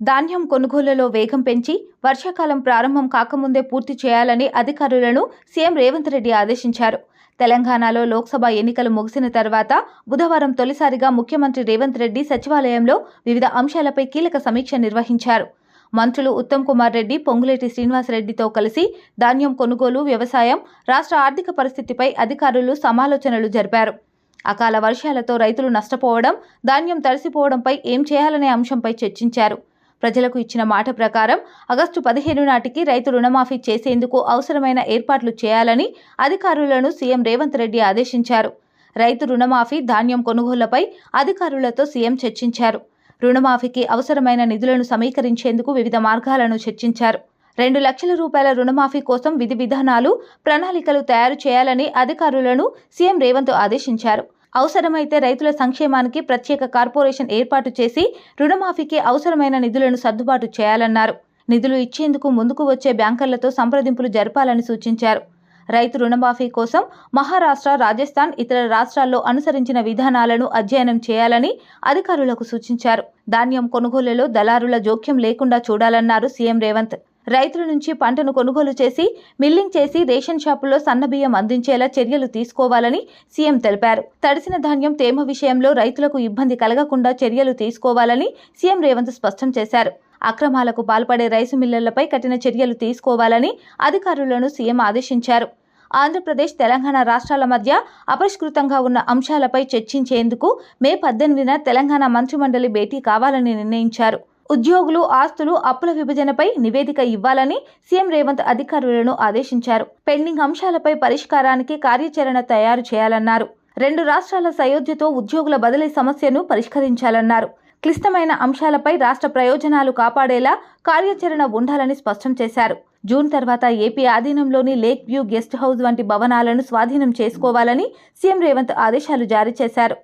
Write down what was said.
ధాన్యం కొనుగోలులో వేగం పెంచి వర్షాకాలం ప్రారంభం కాకముందే పూర్తి చేయాలని అధికారులను సీఎం రేవంత్ రెడ్డి ఆదేశించారు. తెలంగాణలో లోక్సభ ఎన్నికలు ముగిసిన తర్వాత బుధవారం తొలిసారిగా ముఖ్యమంత్రి రేవంత్ రెడ్డి సచివాలయంలో వివిధ అంశాలపై కీలక సమీక్ష నిర్వహించారు. మంత్రులు ఉత్తమ్ కుమార్ రెడ్డి పొంగులేటి శ్రీనివాసరెడ్డితో కలిసి ధాన్యం కొనుగోలు వ్యవసాయం రాష్ట్ర ఆర్థిక పరిస్థితిపై అధికారులు సమాలోచనలు జరిపారు. అకాల వర్షాలతో రైతులు నష్టపోవడం ధాన్యం తడిసిపోవడంపై ఏం చేయాలనే అంశంపై చర్చించారు. ప్రజలకు ఇచ్చిన మాట ప్రకారం ఆగస్టు పదిహేను నాటికి రైతు రుణమాఫీ చేసేందుకు అవసరమైన ఏర్పాట్లు చేయాలని అధికారులను సీఎం రేవంత్ రెడ్డి ఆదేశించారు. రైతు రుణమాఫీ ధాన్యం కొనుగోళ్ళపై అధికారులతో సీఎం చర్చించారు. రుణమాఫీకి అవసరమైన నిధులను సమీకరించేందుకు వివిధ మార్గాలను చర్చించారు. రెండు లక్షల రూపాయల రుణమాఫీ కోసం విధి విధానాలు ప్రణాళికలు తయారు చేయాలని అధికారులను సీఎం రేవంత్ ఆదేశించారు. అవసరమైతే రైతుల సంక్షేమానికి ప్రత్యేక కార్పొరేషన్ ఏర్పాటు చేసి రుణమాఫీకి అవసరమైన నిధులను సర్దుబాటు చేయాలన్నారు. నిధులు ఇచ్చేందుకు ముందుకు వచ్చే బ్యాంకర్లతో సంప్రదింపులు జరపాలని సూచించారు. రైతు రుణమాఫీ కోసం మహారాష్ట్ర రాజస్థాన్ ఇతర రాష్ట్రాల్లో అనుసరించిన విధానాలను అధ్యయనం చేయాలని అధికారులకు సూచించారు. ధాన్యం కొనుగోలులో దళారుల జోక్యం లేకుండా చూడాలన్నారు సీఎం రేవంత్. రైతుల నుంచి పంటను కొనుగోలు చేసి మిల్లింగ్ చేసి రేషన్ షాపుల్లో సన్నబియ్యం అందించేలా చర్యలు తీసుకోవాలని సీఎం తెలిపారు. తడిసిన ధాన్యం తేమ విషయంలో రైతులకు ఇబ్బంది కలగకుండా చర్యలు తీసుకోవాలని సీఎం రేవంత్ స్పష్టం చేశారు. అక్రమాలకు పాల్పడే రైసు మిల్లర్లపై కఠిన చర్యలు తీసుకోవాలని అధికారులను సీఎం ఆదేశించారు. ఆంధ్రప్రదేశ్ తెలంగాణ రాష్ట్రాల మధ్య అపరిష్కృతంగా ఉన్న అంశాలపై చర్చించేందుకు మే పద్దెనిమిదిన తెలంగాణ మంత్రిమండలి భేటీ కావాలని నిర్ణయించారు. ఉద్యోగులు ఆస్తులు అప్పుల విభజనపై నివేదిక ఇవ్వాలని సీఎం రేవంత్ అధికారులను ఆదేశించారు. పెండింగ్ అంశాలపై పరిష్కారానికి కార్యాచరణ తయారు చేయాలన్నారు. రెండు రాష్ట్రాల సయోధ్యతో ఉద్యోగుల బదిలీ సమస్యను పరిష్కరించాలన్నారు. క్లిష్టమైన అంశాలపై రాష్ట్ర ప్రయోజనాలు కాపాడేలా కార్యాచరణ ఉండాలని స్పష్టం చేశారు. జూన్ తర్వాత ఏపీ ఆధీనంలోని లేక్ వ్యూ గెస్ట్ హౌస్ వంటి భవనాలను స్వాధీనం చేసుకోవాలని సీఎం రేవంత్ ఆదేశాలు జారీ చేశారు.